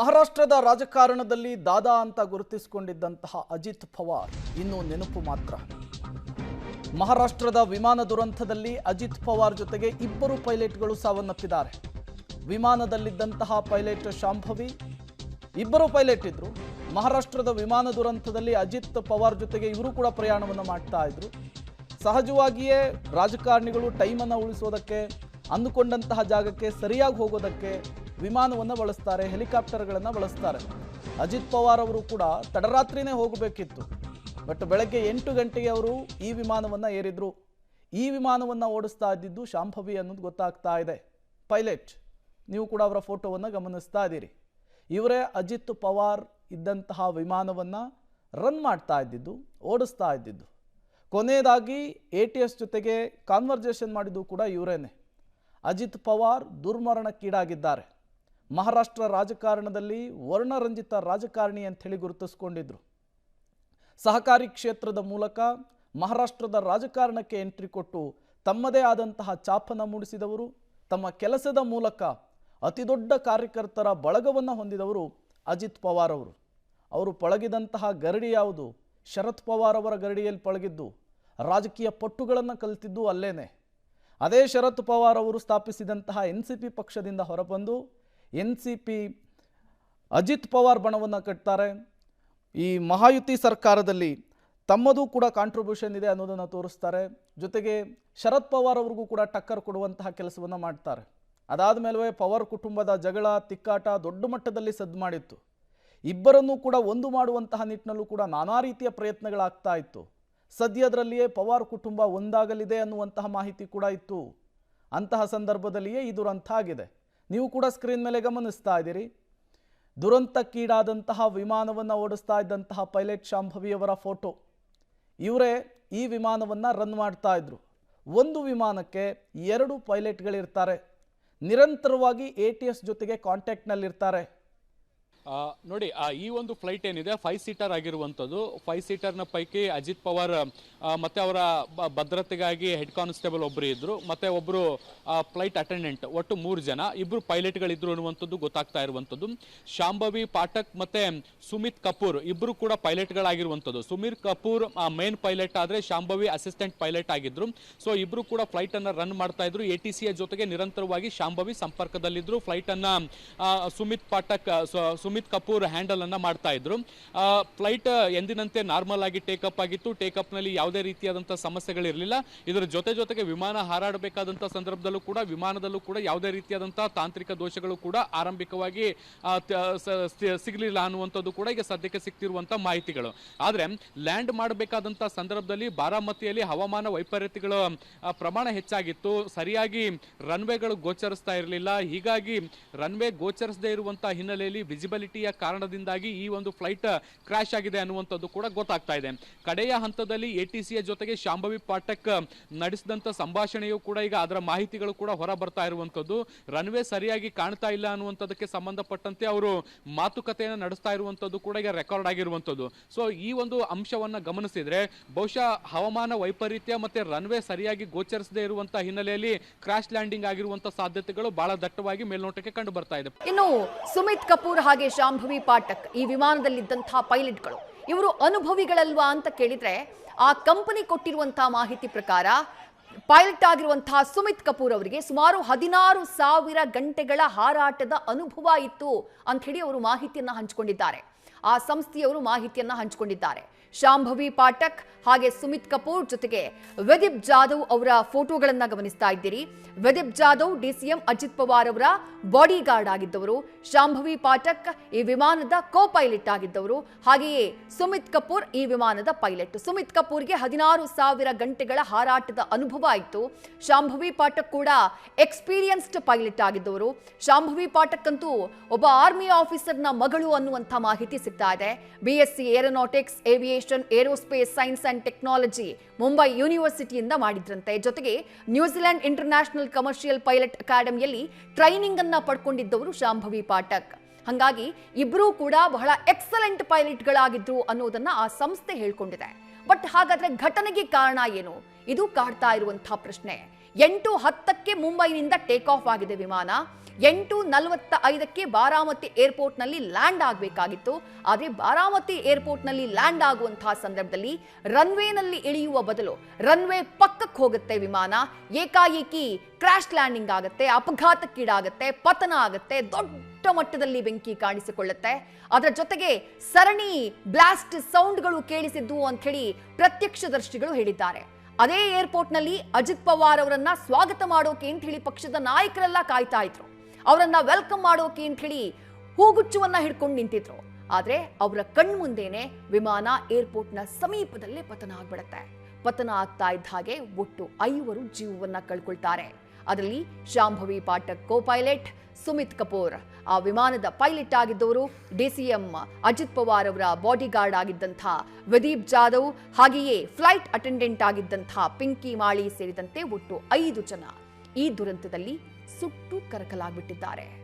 ಮಹಾರಾಷ್ಟ್ರದ ರಾಜಕಾರಣದಲ್ಲಿ ದಾದಾ ಅಂತ ಗುರುತಿಸಿಕೊಂಡಿದ್ದಂತಹ ಅಜಿತ್ ಪವಾರ್ ಇನ್ನು ನೆನಪು ಮಾತ್ರ. ಮಹಾರಾಷ್ಟ್ರದ ವಿಮಾನ ದುರಂತದಲ್ಲಿ ಅಜಿತ್ ಪವಾರ್ ಜೊತೆಗೆ ಇಬ್ಬರು ಪೈಲಟ್ಗಳು ಸಾವನ್ನಪ್ಪಿದ್ದಾರೆ. ವಿಮಾನದಲ್ಲಿದ್ದಂತಹ ಪೈಲಟ್ ಶಾಂಭವಿ, ಇಬ್ಬರು ಪೈಲಟ್ ಇದ್ರು. ಮಹಾರಾಷ್ಟ್ರದ ವಿಮಾನ ದುರಂತದಲ್ಲಿ ಅಜಿತ್ ಪವಾರ್ ಜೊತೆಗೆ ಇವರು ಕೂಡ ಪ್ರಯಾಣವನ್ನು ಮಾಡ್ತಾ ಇದ್ರು. ಸಹಜವಾಗಿಯೇ ರಾಜಕಾರಣಿಗಳು ಟೈಮನ್ನು ಉಳಿಸೋದಕ್ಕೆ, ಅಂದುಕೊಂಡಂತಹ ಜಾಗಕ್ಕೆ, ಸರಿಯಾಗಿ ಹೋಗೋದಕ್ಕೆ ವಿಮಾನವನ್ನು ಬಳಸ್ತಾರೆ, ಹೆಲಿಕಾಪ್ಟರ್ಗಳನ್ನು ಬಳಸ್ತಾರೆ. ಅಜಿತ್ ಪವಾರ್ ಅವರು ಕೂಡ ತಡರಾತ್ರಿನೇ ಹೋಗಬೇಕಿತ್ತು. ಬಟ್ ಬೆಳಗ್ಗೆ ಎಂಟು ಗಂಟೆಗೆ ಅವರು ಈ ವಿಮಾನವನ್ನು ಏರಿದ್ರು. ಈ ವಿಮಾನವನ್ನು ಓಡಿಸ್ತಾ ಇದ್ದಿದ್ದು ಶಾಂಭವಿ ಅನ್ನೋದು ಗೊತ್ತಾಗ್ತಾ ಇದೆ. ಪೈಲಟ್, ನೀವು ಕೂಡ ಅವರ ಫೋಟೋವನ್ನು ಗಮನಿಸ್ತಾ ಇದ್ದೀರಿ. ಇವರೇ ಅಜಿತ್ ಪವಾರ್ ಇದ್ದಂತಹ ವಿಮಾನವನ್ನು ರನ್ ಮಾಡ್ತಾ ಇದ್ದಿದ್ದು, ಓಡಿಸ್ತಾ ಇದ್ದಿದ್ದು. ಕೊನೆಯದಾಗಿ ಎ ಟಿ ಎಸ್ ಜೊತೆಗೆ ಕಾನ್ವರ್ಜೇಷನ್ ಮಾಡಿದ್ದು ಕೂಡ ಇವರೇನೆ. ಅಜಿತ್ ಪವಾರ್ ದುರ್ಮರಣಕ್ಕೀಡಾಗಿದ್ದಾರೆ. ಮಹಾರಾಷ್ಟ್ರ ರಾಜಕಾರಣದಲ್ಲಿ ವರ್ಣರಂಜಿತ ರಾಜಕಾರಣಿ ಅಂಥೇಳಿ ಗುರುತಿಸ್ಕೊಂಡಿದ್ರು. ಸಹಕಾರಿ ಕ್ಷೇತ್ರದ ಮೂಲಕ ಮಹಾರಾಷ್ಟ್ರದ ರಾಜಕಾರಣಕ್ಕೆ ಎಂಟ್ರಿ ಕೊಟ್ಟು ತಮ್ಮದೇ ಆದಂತಹ ಚಾಪನ ಮೂಡಿಸಿದವರು, ತಮ್ಮ ಕೆಲಸದ ಮೂಲಕ ಅತಿದೊಡ್ಡ ಕಾರ್ಯಕರ್ತರ ಬಳಗವನ್ನು ಹೊಂದಿದವರು ಅಜಿತ್ ಪವಾರ್ ಅವರು. ಅವರು ಪಳಗಿದಂತಹ ಗರಡಿ ಯಾವುದು? ಶರತ್ ಪವಾರ್ ಅವರ ಗರಡಿಯಲ್ಲಿ ಪಳಗಿದ್ದು, ರಾಜಕೀಯ ಪಟ್ಟುಗಳನ್ನು ಕಲಿತಿದ್ದು ಅಲ್ಲೇನೆ. ಅದೇ ಶರತ್ ಪವಾರ್ ಅವರು ಸ್ಥಾಪಿಸಿದಂತಹ ಎನ್ ಸಿ ಪಕ್ಷದಿಂದ ಹೊರಬಂದು N C P Ajit Pawar ಬಣವನ್ನು ಕಟ್ತಾರೆ. ಈ ಮಹಾಯುತಿ ಸರ್ಕಾರದಲ್ಲಿ ತಮ್ಮದು ಕೂಡ ಕಾಂಟ್ರಿಬ್ಯೂಷನ್ ಇದೆ ಅನ್ನೋದನ್ನು ತೋರಿಸ್ತಾರೆ. ಜೊತೆಗೆ ಶರದ್ ಪವಾರ್ ಅವ್ರಿಗೂ ಕೂಡ ಟಕ್ಕರ್ ಕೊಡುವಂತಹ ಕೆಲಸವನ್ನು ಮಾಡ್ತಾರೆ. ಅದಾದ ಮೇಲೆ ಪವಾರ್ ಕುಟುಂಬದ ಜಗಳ, ತಿಕ್ಕಾಟ ದೊಡ್ಡ ಮಟ್ಟದಲ್ಲಿ ಸದ್ದು ಮಾಡಿತ್ತು. ಇಬ್ಬರನ್ನೂ ಕೂಡ ಒಂದು ಮಾಡುವಂತಹ ನಿಟ್ಟಿನಲ್ಲೂ ಕೂಡ ನಾನಾ ರೀತಿಯ ಪ್ರಯತ್ನಗಳಾಗ್ತಾ ಇತ್ತು. ಸದ್ಯದರಲ್ಲಿಯೇ ಪವಾರ್ ಕುಟುಂಬ ಒಂದಾಗಲಿದೆ ಅನ್ನುವಂತಹ ಮಾಹಿತಿ ಕೂಡ ಇತ್ತು. ಅಂತಹ ಸಂದರ್ಭದಲ್ಲಿಯೇ ದುರಂತ ಆಗಿದೆ. ನೀವು ಕೂಡ ಸ್ಕ್ರೀನ್ ಮೇಲೆ ಗಮನಿಸ್ತಾ ಇದ್ದೀರಿ. ದುರಂತಕ್ಕೀಡಾದಂತಹ ವಿಮಾನವನ್ನು ಓಡಿಸ್ತಾ ಇದ್ದಂತಹ ಪೈಲಟ್ ಶಾಂಭವಿಯವರ ಫೋಟೋ ಇವರೇ ಈ ವಿಮಾನವನ್ನು ರನ್ ಮಾಡ್ತಾ ಇದ್ರು. ಒಂದು ವಿಮಾನಕ್ಕೆ ಎರಡು ಪೈಲಟ್ಗಳಿರ್ತಾರೆ. ನಿರಂತರವಾಗಿ ಎ ಟಿ ಎಸ್ ಜೊತೆಗೆ ಕಾಂಟ್ಯಾಕ್ಟ್ನಲ್ಲಿರ್ತಾರೆ ನೋಡಿ ಈ ಒಂದು ಫ್ಲೈಟ್ ಏನಿದೆ ಫೈವ್ ಸೀಟರ್ ಆಗಿರುವಂಥದ್ದು. ಫೈವ್ ಸೀಟರ್ನ ಪೈಕಿ ಅಜಿತ್ ಪವಾರ್ ಮತ್ತು ಅವರ ಭದ್ರತೆಗಾಗಿ ಹೆಡ್ ಕಾನ್ಸ್ಟೇಬಲ್ ಒಬ್ಬರು ಇದ್ದರು ಮತ್ತೆ ಒಬ್ಬರು ಫ್ಲೈಟ್ ಅಟೆಂಡೆಂಟ್ ಒಟ್ಟು ಮೂರು ಜನ. ಇಬ್ಬರು ಪೈಲಟ್ಗಳಿದ್ರು ಅನ್ನುವಂಥದ್ದು ಗೊತ್ತಾಗ್ತಾ ಇರುವಂಥದ್ದು. ಶಾಂಭವಿ, ಪಾಠಕ್ ಮತ್ತೆ ಸುಮಿತ್ ಕಪೂರ್ ಇಬ್ಬರು ಕೂಡ ಪೈಲಟ್ಗಳಾಗಿರುವಂಥದ್ದು ಸುಮೀರ್ ಕಪೂರ್ ಮೇನ್ ಪೈಲಟ್ ಆದರೆ ಶಾಂಭವಿ ಅಸಿಸ್ಟೆಂಟ್ ಪೈಲಟ್ ಆಗಿದ್ರು. ಸೊ ಇಬ್ರು ಕೂಡ ಫ್ಲೈಟನ್ನು ರನ್ ಮಾಡ್ತಾ ಇದ್ರು. ಎ ಟಿ ಸಿಯ ಜೊತೆಗೆ ನಿರಂತರವಾಗಿ ಶಾಂಭವಿ ಸಂಪರ್ಕದಲ್ಲಿದ್ದರು ಫ್ಲೈಟನ್ನು ಸುಮಿತ್ ಪಾಠಕ್ ಸುಮಿತ್ ಕಪೂರ್ ಹ್ಯಾಂಡಲ್ ಅನ್ನ ಮಾಡ್ತಾ ಇದ್ರು. ಫ್ಲೈಟ್ ಎಂದಿನಂತೆ ನಾರ್ಮಲ್ ಆಗಿ ಟೇಕಪ್ ಆಗಿತ್ತು. ಟೇಕಪ್ನಲ್ಲಿ ಯಾವುದೇ ರೀತಿಯಾದಂತಹ ಸಮಸ್ಯೆಗಳಿರಲಿಲ್ಲ ಇದರ ಜೊತೆ ಜೊತೆಗೆ ವಿಮಾನ ಹಾರಾಡಬೇಕಾದಂತಹ ಸಂದರ್ಭದಲ್ಲೂ ಕೂಡ, ವಿಮಾನದಲ್ಲೂ ಕೂಡ ಯಾವುದೇ ರೀತಿಯಾದಂತಹ ತಾಂತ್ರಿಕ ದೋಷಗಳು ಕೂಡ ಆರಂಭಿಕವಾಗಿ ಸಿಗಲಿಲ್ಲ ಅನ್ನುವಂಥದ್ದು ಕೂಡ ಈಗ ಸದ್ಯಕ್ಕೆ ಸಿಗ್ತಿರುವಂತಹ ಮಾಹಿತಿಗಳು. ಆದ್ರೆ, ಲ್ಯಾಂಡ್ ಮಾಡಬೇಕಾದಂತಹ ಸಂದರ್ಭದಲ್ಲಿ ಬಾರಾಮತಿಯಲ್ಲಿ ಹವಾಮಾನ ವೈಪರೀತ್ಯಗಳ ಪ್ರಮಾಣ ಹೆಚ್ಚಾಗಿತ್ತು. ಸರಿಯಾಗಿ ರನ್ವೇಗಳು ಗೋಚರಿಸ್ತಾ ಇರಲಿಲ್ಲ. ಹೀಗಾಗಿ ರನ್ವೇ ಗೋಚರಿಸದೇ ಇರುವಂತಹ ಹಿನ್ನೆಲೆಯಲ್ಲಿ ವಿಸಿಬಿಲಿಟಿಯ ಕಾರಣದಿಂದಾಗಿ ಈ ಒಂದು ಫ್ಲೈಟ್ ಕ್ರಾಶ್ ಆಗಿದೆ ಅನ್ನುವಂಥದ್ದು ಕೂಡ ಗೊತ್ತಾಗ್ತಾ ಇದೆ. ಕಡೆಯ ಹಂತದಲ್ಲಿ ಎ ಜೊತೆಗೆ ಶಾಂಭವಿ ಪಾಠಕ್ ನಡೆಸಿದಂತ ಸಂಭಾಷಣೆಯು ಕೂಡ ಈಗ ಅದರ ಮಾಹಿತಿಗಳು ಕೂಡ ಹೊರ ಬರ್ತಾ ಇರುವಂತದ್ದು ರನ್ವೇ ಸರಿಯಾಗಿ ಕಾಣ್ತಾ ಇಲ್ಲ ಅನ್ನುವಂಥದ್ದಕ್ಕೆ ಸಂಬಂಧಪಟ್ಟಂತೆ ಅವರು ಮಾತುಕತೆಯನ್ನು ನಡೆಸ್ತಾ ಇರುವಂತದ್ದು ಕೂಡ ಈಗ ರೆಕಾರ್ಡ್ ಆಗಿರುವಂತದ್ದು ಸೊ ಈ ಒಂದು ಅಂಶವನ್ನ ಗಮನಿಸಿದ್ರೆ ಬಹುಶಃ ಹವಾಮಾನ ವೈಪರೀತ್ಯ ಮತ್ತೆ ರನ್ವೇ ಸರಿಯಾಗಿ ಗೋಚರಿಸದೇ ಇರುವಂತಹ ಹಿನ್ನೆಲೆಯಲ್ಲಿ ಕ್ರಾಶ್ ಲ್ಯಾಂಡಿಂಗ್ ಆಗಿರುವಂತಹ ಸಾಧ್ಯತೆಗಳು ಬಹಳ ದಟ್ಟವಾಗಿ ಮೇಲ್ನೋಟಕ್ಕೆ ಕಂಡು ಬರ್ತಾ ಇದೆ. ಇನ್ನು ಸುಮಿತ್ ಕಪೂರ್ ಹಾಗೆ ಶಾಂಭವಿ ಪಾಠಕ್, ಈ ವಿಮಾನದಲ್ಲಿದ್ದಂಥ ಪೈಲಟ್ಗಳು. ಇವರು ಅನುಭವಿಗಳಲ್ವಾ ಅಂತ ಕೇಳಿದ್ರೆ, ಆ ಕಂಪನಿ ಕೊಟ್ಟಿರುವಂಥ ಮಾಹಿತಿ ಪ್ರಕಾರ, ಪೈಲಟ್ ಆಗಿರುವಂತಹ ಸುಮಿತ್ ಕಪೂರ್ ಅವರಿಗೆ ಸುಮಾರು ಹದಿನಾರು ಸಾವಿರ ಗಂಟೆಗಳ ಹಾರಾಟದ ಅನುಭವ ಇತ್ತು ಅಂತ ಹೇಳಿ ಅವರು ಮಾಹಿತಿಯನ್ನು ಹಂಚಿಕೊಂಡಿದ್ದಾರೆ. ಆ ಸಂಸ್ಥೆಯವರು ಮಾಹಿತಿಯನ್ನು ಹಂಚಿಕೊಂಡಿದ್ದಾರೆ. ಶಾಂಭವಿ ಪಾಠಕ್ ಹಾಗೆ ಸುಮಿತ್ ಕಪೂರ್ ಜೊತೆಗೆ ವೆದಿಪ್ ಜಾಧವ್ ಅವರ ಫೋಟೋಗಳನ್ನ ಗಮನಿಸ್ತಾ ಇದ್ದೀರಿ. ವೆದಿಪ್ ಜಾಧವ್ ಡಿಸಿಎಂ ಅಜಿತ್ ಪವಾರ್ ಅವರ ಬಾಡಿ ಗಾರ್ಡ್ ಆಗಿದ್ದವರು. ಶಾಂಭವಿ ಪಾಠಕ್ ಈ ವಿಮಾನದ ಕೋ ಪೈಲಟ್ ಆಗಿದ್ದವರು. ಹಾಗೆಯೇ ಸುಮಿತ್ ಕಪೂರ್ ಈ ವಿಮಾನದ ಪೈಲಟ್. ಸುಮಿತ್ ಕಪೂರ್ಗೆ ಹದಿನಾರು ಸಾವಿರ ಗಂಟೆಗಳ ಹಾರಾಟದ ಅನುಭವ ಇತ್ತು ಶಾಂಭವಿ ಪಾಠಕ್ ಕೂಡ ಎಕ್ಸ್ಪೀರಿಯನ್ಸ್ಡ್ ಪೈಲಟ್ ಆಗಿದ್ದವರು. ಶಾಂಭವಿ ಪಾಠಕ್ ಅಂತೂ ಒಬ್ಬ ಆರ್ಮಿ ಆಫೀಸರ್ನ ಮಗಳು ಅನ್ನುವಂಥ ಮಾಹಿತಿ ಸಿಗ್ತಾ ಇದೆ. B S C aeronautics, aviation aerospace science and technology Mumbai ಯೂನಿವರ್ಸಿಟಿಯಿಂದ ಮಾಡಿದ್ರಂತೆ. ಜೊತೆಗೆ New Zealand international commercial pilot ಅಕಾಡೆಮಿಯಲ್ಲಿ ಟ್ರೈನಿಂಗ್ ಅನ್ನ ಪಡ್ಕೊಂಡಿದ್ದವರು ಶಾಂಭವಿ ಪಾಠಕ್. ಹಾಗಾಗಿ ಇಬ್ಬರೂ ಕೂಡ ಬಹಳ ಎಕ್ಸಲೆಂಟ್ ಪೈಲಟ್ಗಳಾಗಿದ್ರು ಅನ್ನೋದನ್ನ ಆ ಸಂಸ್ಥೆ ಹೇಳ್ಕೊಂಡಿದೆ. ಬಟ್ ಹಾಗಾದ್ರೆ ಘಟನೆಗೆ ಕಾರಣ ಏನು? ಇದು ಕಾಡ್ತಾ ಇರುವಂತಹ ಪ್ರಶ್ನೆ. ಎಂಟು ಹತ್ತಕ್ಕೆ ಮುಂಬೈನಿಂದ ಟೇಕ್ ಆಫ್ ಆಗಿದೆ ವಿಮಾನ. ಎಂಟು ನಲವತ್ತ ಐದಕ್ಕೆ ಬಾರಾಮತಿ ಏರ್ಪೋರ್ಟ್ನಲ್ಲಿ ಲ್ಯಾಂಡ್ ಆಗಬೇಕಾಗಿತ್ತು. ಆದರೆ ಬಾರಾಮತಿ ಏರ್ಪೋರ್ಟ್ನಲ್ಲಿ ಲ್ಯಾಂಡ್ ಆಗುವಂತಹ ಸಂದರ್ಭದಲ್ಲಿ ರನ್ವೇನಲ್ಲಿ ಇಳಿಯುವ ಬದಲು ರನ್ವೇ ಪಕ್ಕಕ್ಕೆ ಹೋಗುತ್ತೆ ವಿಮಾನ. ಏಕಾಏಕಿ ಕ್ರಾಶ್ ಲ್ಯಾಂಡಿಂಗ್ ಆಗುತ್ತೆ, ಅಪಘಾತಕ್ಕೀಡಾಗುತ್ತೆ, ಪತನ ಆಗುತ್ತೆ, ದೊಡ್ಡ ಮಟ್ಟದಲ್ಲಿ ಬೆಂಕಿ ಕಾಣಿಸಿಕೊಳ್ಳುತ್ತೆ. ಅದರ ಜೊತೆಗೆ ಸರಣಿ ಬ್ಲಾಸ್ಟ್ ಸೌಂಡ್ಗಳು ಕೇಳಿಸಿದ್ದು ಅಂತ ಹೇಳಿ ಪ್ರತ್ಯಕ್ಷದರ್ಶಿಗಳು ಹೇಳಿದ್ದಾರೆ. ಅದೇ ಏರ್ಪೋರ್ಟ್ನಲ್ಲಿ ಅಜಿತ್ ಪವಾರ್ ಅವರನ್ನ ಸ್ವಾಗತ ಮಾಡೋಕೆ ಅಂತ ಹೇಳಿ ಪಕ್ಷದ ನಾಯಕರೆಲ್ಲ ಕಾಯ್ತಾ ಇದ್ರು. ಅವರನ್ನ ವೆಲ್ಕಮ್ ಮಾಡೋಕೆ ಅಂತ ಹೇಳಿ ಹೂಗುಚ್ಚುವನ್ನ ಹಿಡ್ಕೊಂಡು ನಿಂತಿದ್ರು. ಆದ್ರೆ ಅವರ ಕಣ್ಮುಂದೇನೆ ವಿಮಾನ ಏರ್ಪೋರ್ಟ್ನ ಸಮೀಪದಲ್ಲೇ ಪತನ ಆಗ್ಬಿಡತ್ತೆ. ಪತನ ಆಗ್ತಾ ಇದ್ದ ಹಾಗೆ ಒಟ್ಟು ಐವರು ಜೀವವನ್ನ ಕಳ್ಕೊಳ್ತಾರೆ. ಅದರಲ್ಲಿ ಶಾಂಭವಿ ಪಾಠಕ್ ಕೋ ಪೈಲಟ್ ಸುಮಿತ್ ಕಪೂರ್, ಆ ವಿಮಾನದ ಪೈಲಟ್ ಆಗಿದ್ದವರು ಡಿಸಿಎಂ ಅಜಿತ್ ಪವಾರ್ ಅವರ ಬಾಡಿಗಾರ್ಡ್ ಆಗಿದ್ದಂಥ ವದೀಪ್ ಜಾಧವ್, ಹಾಗೆಯೇ ಫ್ಲೈಟ್ ಅಟೆಂಡೆಂಟ್ ಆಗಿದ್ದಂಥ ಪಿಂಕಿ ಮಾಳಿ ಸೇರಿದಂತೆ ಒಟ್ಟು ಐದು ಜನ. ಈ ದುರಂತದಲ್ಲಿ ಸುಟ್ಟು ಕರಕಲಾಗ್ಬಿಟ್ಟಿದ್ದಾರೆ.